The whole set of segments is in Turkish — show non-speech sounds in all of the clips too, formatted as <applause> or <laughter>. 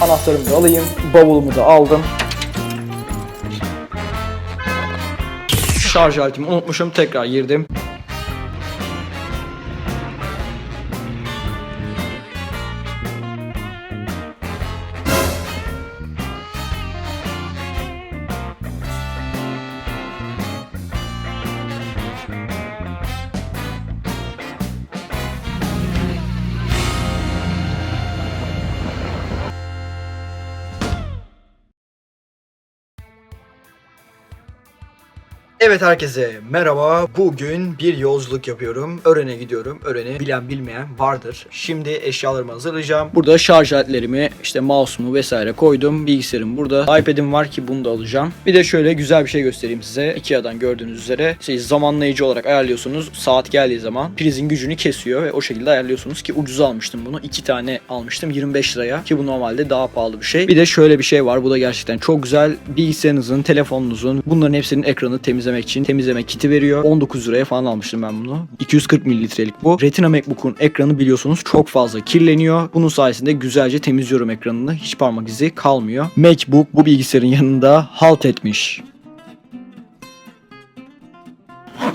Anahtarımı da alayım. Bavulumu da aldım. Şarj aletimi unutmuşum. Tekrar girdim. Evet herkese merhaba. Bugün bir yolculuk yapıyorum. Ören'e gidiyorum. Ören'i bilen bilmeyen vardır. Şimdi eşyalarımı hazırlayacağım. Burada şarj aletlerimi, işte mouse'umu vesaire koydum. Bilgisayarım burada. iPad'im var ki bunu da alacağım. Bir de şöyle güzel bir şey göstereyim size. Ikea'dan gördüğünüz üzere şey, zamanlayıcı olarak ayarlıyorsunuz. Saat geldiği zaman prizin gücünü kesiyor ve o şekilde ayarlıyorsunuz ki ucuz almıştım bunu. iki tane almıştım 25 liraya ki bu normalde daha pahalı bir şey. Bir de şöyle bir şey var. Bu da gerçekten çok güzel. Bilgisayarınızın, telefonunuzun bunların hepsinin ekranı temizlemek için temizleme kiti veriyor. 19 liraya falan almıştım ben bunu. 240 mililitrelik bu. Retina MacBook'un ekranı biliyorsunuz çok fazla kirleniyor. Bunun sayesinde güzelce temizliyorum ekranını. Hiç parmak izi kalmıyor. MacBook bu bilgisayarın yanında halt etmiş.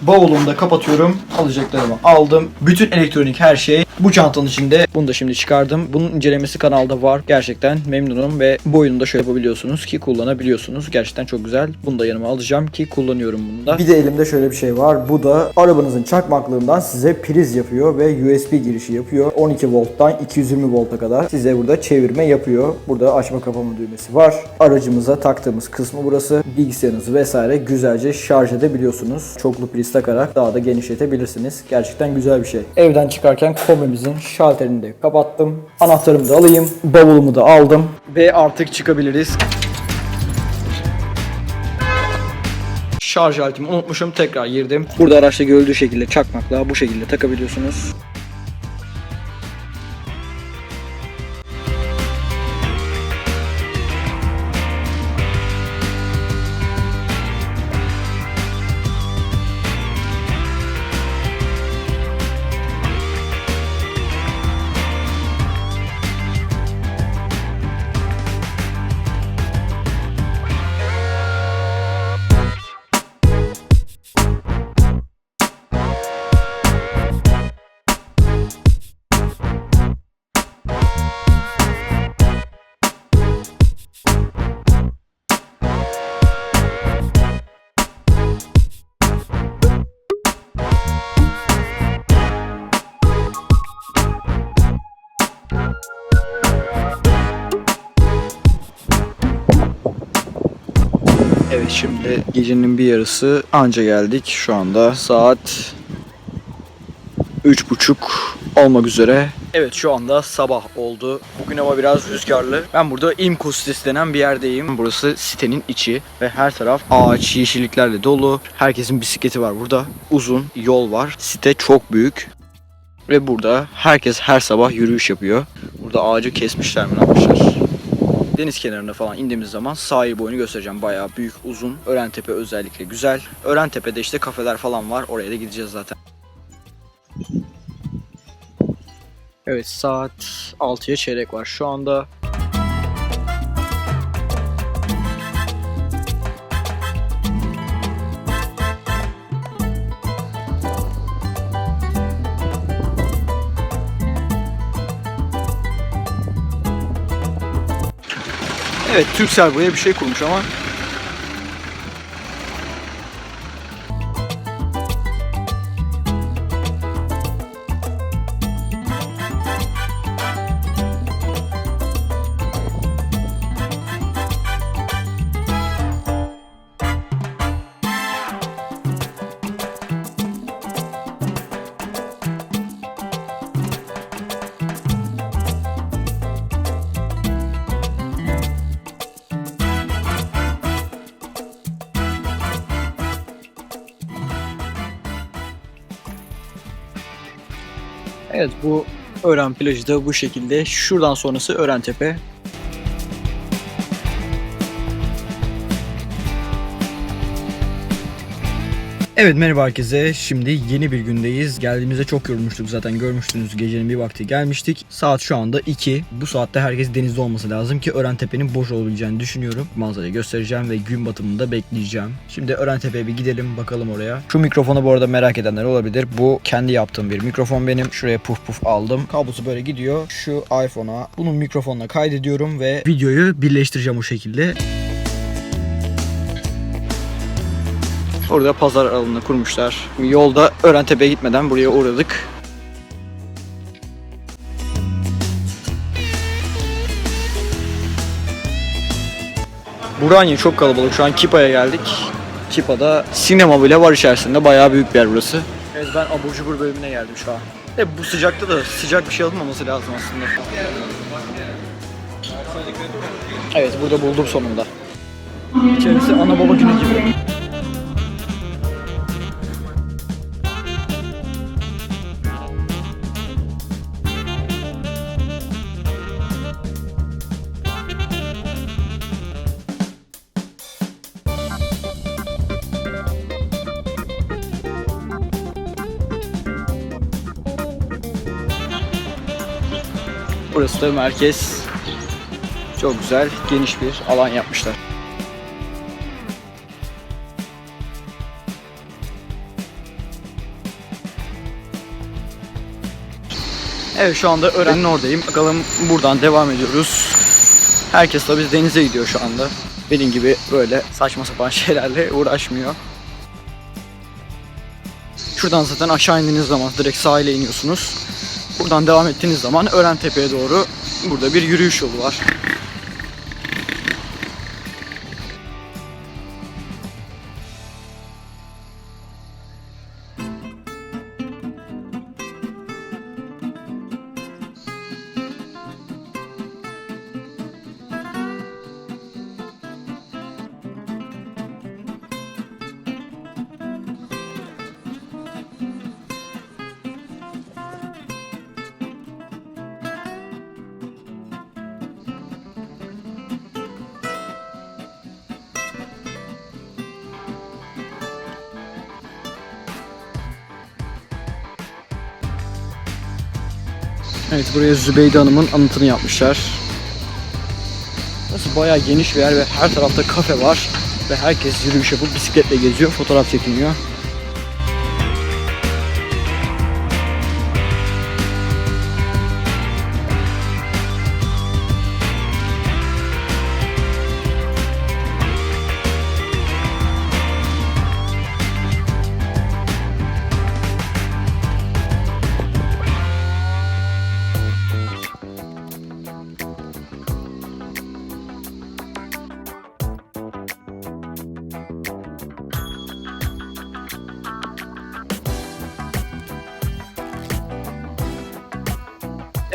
Bavulumu da kapatıyorum. Alacaklarımı aldım. Bütün elektronik her şey bu çantanın içinde. Bunu da şimdi çıkardım. Bunun incelemesi kanalda var. Gerçekten memnunum ve bu oyunu da şöyle yapabiliyorsunuz ki kullanabiliyorsunuz. Gerçekten çok güzel. Bunu da yanıma alacağım ki kullanıyorum bunu da. Bir de elimde şöyle bir şey var. Bu da arabanızın çakmaklığından size priz yapıyor ve USB girişi yapıyor. 12 volttan 220 volta kadar size burada çevirme yapıyor. Burada açma kapama düğmesi var. Aracımıza taktığımız kısmı burası. Bilgisayarınızı vesaire güzelce şarj edebiliyorsunuz. Çoklu priz takarak daha da genişletebilirsiniz. Gerçekten güzel bir şey. Evden çıkarken kombimizin şalterini de kapattım. Anahtarımı da alayım. Bavulumu da aldım. Ve artık çıkabiliriz. Şarj aletimi unutmuşum. Tekrar girdim. Burada araçta görüldüğü şekilde çakmakla bu şekilde takabiliyorsunuz. Şimdi gecenin bir yarısı anca geldik. Şu anda saat üç buçuk olmak üzere. Evet şu anda sabah oldu. Bugün hava biraz rüzgarlı. Ben burada İmko sitesi denen bir yerdeyim. Burası sitenin içi ve her taraf ağaç, yeşilliklerle dolu. Herkesin bisikleti var burada. Uzun yol var. Site çok büyük. Ve burada herkes her sabah yürüyüş yapıyor. Burada ağacı kesmişler mi yapmışlar? Deniz kenarına falan indiğimiz zaman sahil boyunu göstereceğim. Bayağı büyük, uzun. Örentepe özellikle güzel. Örentepe'de işte kafeler falan var. Oraya da gideceğiz zaten. Evet saat 6'ya çeyrek var şu anda. Evet Türksel buraya bir şey kurmuş ama Evet bu Ören plajı da bu şekilde. Şuradan sonrası Örentepe. Evet merhaba herkese. Şimdi yeni bir gündeyiz. Geldiğimizde çok yorulmuştuk zaten görmüştünüz. Gecenin bir vakti gelmiştik. Saat şu anda 2. Bu saatte herkes denizde olması lazım ki Örentepe'nin boş olabileceğini düşünüyorum. Manzarayı göstereceğim ve gün batımını da bekleyeceğim. Şimdi Örentepe'ye bir gidelim bakalım oraya. Şu mikrofonu bu arada merak edenler olabilir. Bu kendi yaptığım bir mikrofon benim. Şuraya puf puf aldım. Kablosu böyle gidiyor. Şu iPhone'a bunun mikrofonla kaydediyorum ve videoyu birleştireceğim o şekilde. Orada pazar alanını kurmuşlar. Yolda Örentepe'ye gitmeden buraya uğradık. Buranye çok kalabalık. Şu an Kipa'ya geldik. Kipa'da sinema bile var içerisinde. Bayağı büyük bir yer burası. Evet ben abur cubur bölümüne geldim şu an. E, bu sıcakta da sıcak bir şey alınmaması lazım aslında. Evet burada buldum sonunda. İçerisi ana baba günü gibi. Burası da merkez. Çok güzel, geniş bir alan yapmışlar. Evet şu anda öğrenin oradayım. Bakalım buradan devam ediyoruz. Herkes tabii denize gidiyor şu anda. Benim gibi böyle saçma sapan <laughs> şeylerle uğraşmıyor. Şuradan zaten aşağı indiğiniz zaman direkt sahile iniyorsunuz. Buradan devam ettiğiniz zaman Örentepe'ye doğru burada bir yürüyüş yolu var. Evet buraya Zübeyde Hanım'ın anıtını yapmışlar. Burası bayağı geniş bir yer ve her tarafta kafe var. Ve herkes yürüyüş yapıp bisikletle geziyor, fotoğraf çekiniyor.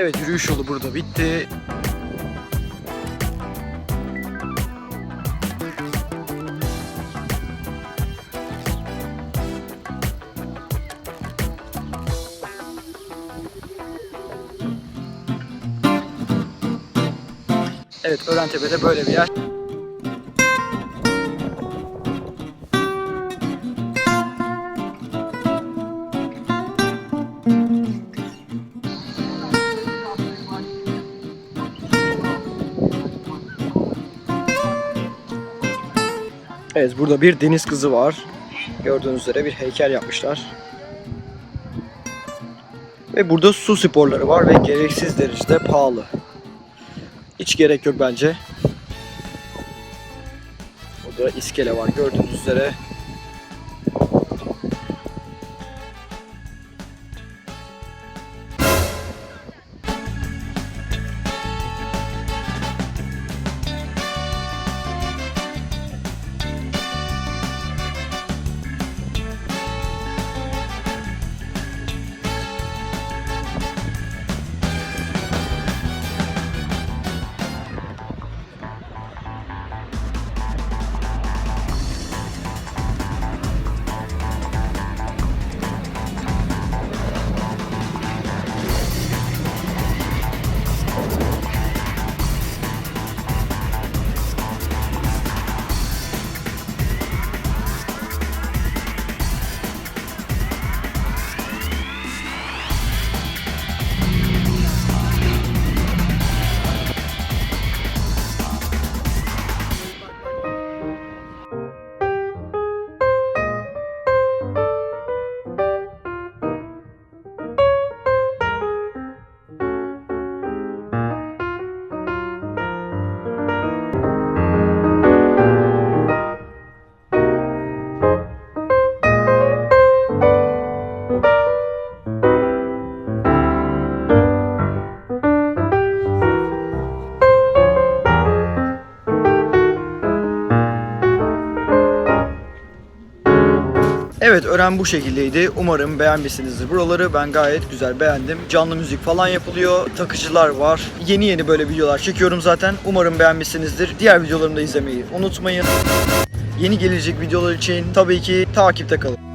Evet yürüyüş yolu burada bitti. Evet Örentepe'de böyle bir yer. Evet burada bir deniz kızı var. Gördüğünüz üzere bir heykel yapmışlar. Ve burada su sporları var ve gereksiz derecede pahalı. Hiç gerek yok bence. Burada iskele var gördüğünüz üzere. Evet öğren bu şekildeydi. Umarım beğenmişsinizdir buraları. Ben gayet güzel beğendim. Canlı müzik falan yapılıyor. Takıcılar var. Yeni yeni böyle videolar çekiyorum zaten. Umarım beğenmişsinizdir. Diğer videolarımı da izlemeyi unutmayın. Yeni gelecek videolar için tabii ki takipte kalın.